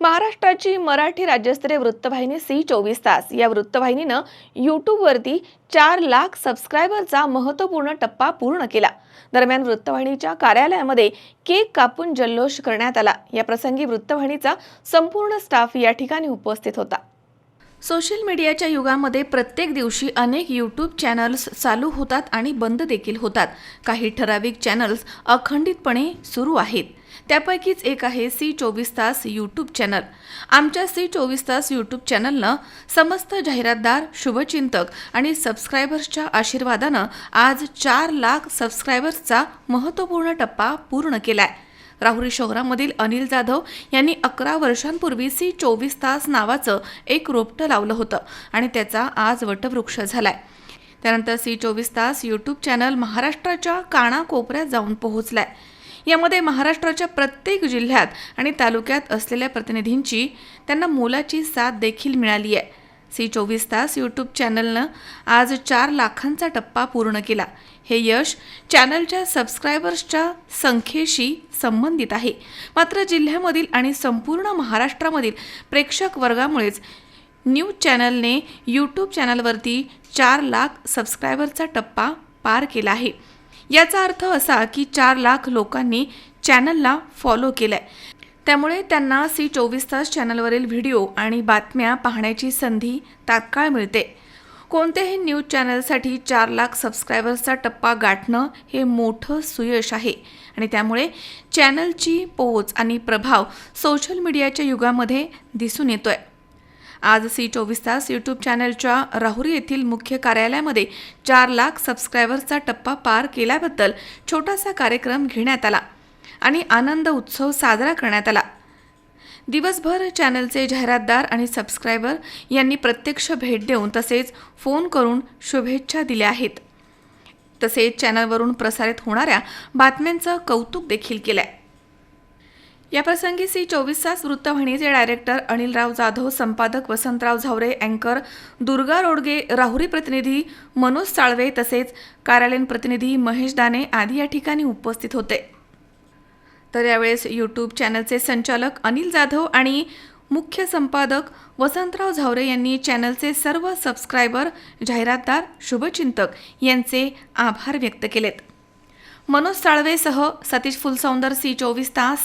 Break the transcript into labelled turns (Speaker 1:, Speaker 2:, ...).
Speaker 1: महाराष्ट्राची मराठी राज्यस्तरीय वृत्तवाहिनी सी चोवीस तास. या वृत्तवाहिनीनं यूट्यूबवरती चार लाख सबस्क्रायबरचा महत्त्वपूर्ण टप्पा पूर्ण केला. दरम्यान वृत्तवाहिनीच्या कार्यालयामध्ये केक कापून जल्लोष करण्यात आला. या प्रसंगी वृत्तवाहिनीचा संपूर्ण स्टाफ या ठिकाणी उपस्थित होता. सोशल मीडियाच्या युगामध्ये प्रत्येक दिवशी अनेक यूट्यूब चॅनल्स चालू होतात आणि बंद देखील होतात. काही ठराविक चॅनल्स अखंडितपणे सुरू आहेत. त्यापैकीच एक आहे सी चोवीस तास यूट्यूब चॅनल आमच्या सी चोवीस तास यूट्यूब चॅनलनं समस्त जाहिरातदार शुभचिंतक आणि सबस्क्रायबर्सच्या आशीर्वादानं आज चार लाख सबस्क्रायबर्सचा महत्त्वपूर्ण टप्पा पूर्ण केलाय. राहुरी शहरामधील अनिल जाधव यांनी अकरा वर्षांपूर्वी सी चोवीस तास नावाचं एक रोपटं लावलं होतं आणि त्याचा आज वटवृक्ष झालाय. त्यानंतर सी चोवीस तास यूट्यूब चॅनल महाराष्ट्राच्या कानाकोपऱ्यात जाऊन पोहोचलाय. यामध्ये महाराष्ट्राच्या प्रत्येक जिल्ह्यात आणि तालुक्यात असलेल्या प्रतिनिधींची त्यांना मोलाची साथ देखील मिळाली आहे. सी चोवीस तास यूट्यूब चॅनलनं आज चार लाखांचा टप्पा पूर्ण केला. हे यश चॅनलच्या सबस्क्रायबर्सच्या संख्येशी संबंधित आहे. मात्र जिल्ह्यामधील आणि संपूर्ण महाराष्ट्रामधील प्रेक्षक वर्गामुळेच न्यूज चॅनलने यूट्यूब चॅनलवरती चार लाख सबस्क्रायबरचा टप्पा पार केला आहे. याचा अर्थ असा की चार लाख लोकांनी चॅनलला फॉलो केलाय. त्यामुळे त्यांना सी चोवीस तास चॅनलवरील व्हिडिओ आणि बातम्या पाहण्याची संधी तात्काळ मिळते. कोणत्याही न्यूज चॅनलसाठी चार लाख सबस्क्रायबर्सचा टप्पा गाठणं हे मोठं सुयश आहे आणि त्यामुळे चॅनलची पोच आणि प्रभाव सोशल मीडियाच्या युगामध्ये दिसून येतोय. आज सी चोवीस तास यूट्यूब चॅनलच्या राहुरी येथील मुख्य कार्यालयामध्ये चार लाख सबस्क्रायबर्सचा टप्पा पार केल्याबद्दल छोटासा कार्यक्रम घेण्यात आला आणि आनंद उत्सव साजरा करण्यात आला. दिवसभर चॅनलचे जाहिरातदार आणि सबस्क्रायबर यांनी प्रत्यक्ष भेट देऊन तसेच फोन करून शुभेच्छा दिल्या आहेत. तसेच चॅनलवरून प्रसारित होणाऱ्या बातम्यांचं कौतुक देखील केलं आहे याप्रसंगी सी चोवीस तास वृत्तवाहिनीचे डायरेक्टर अनिलराव जाधव संपादक वसंतराव झावरे अँकर दुर्गा रोडगे राहुरी प्रतिनिधी मनोज साळवे तसेच कार्यालयीन प्रतिनिधी महेश दाने आदी या ठिकाणी उपस्थित होते. तर यावेळेस यूट्यूब चॅनलचे संचालक अनिल जाधव आणि मुख्य संपादक वसंतराव झावरे यांनी चॅनलचे सर्व सबस्क्रायबर जाहिरातदार शुभचिंतक यांचे आभार व्यक्त केलेत. मनोज साळवेसह सतीश फुलसौंदर सी चोवीस तास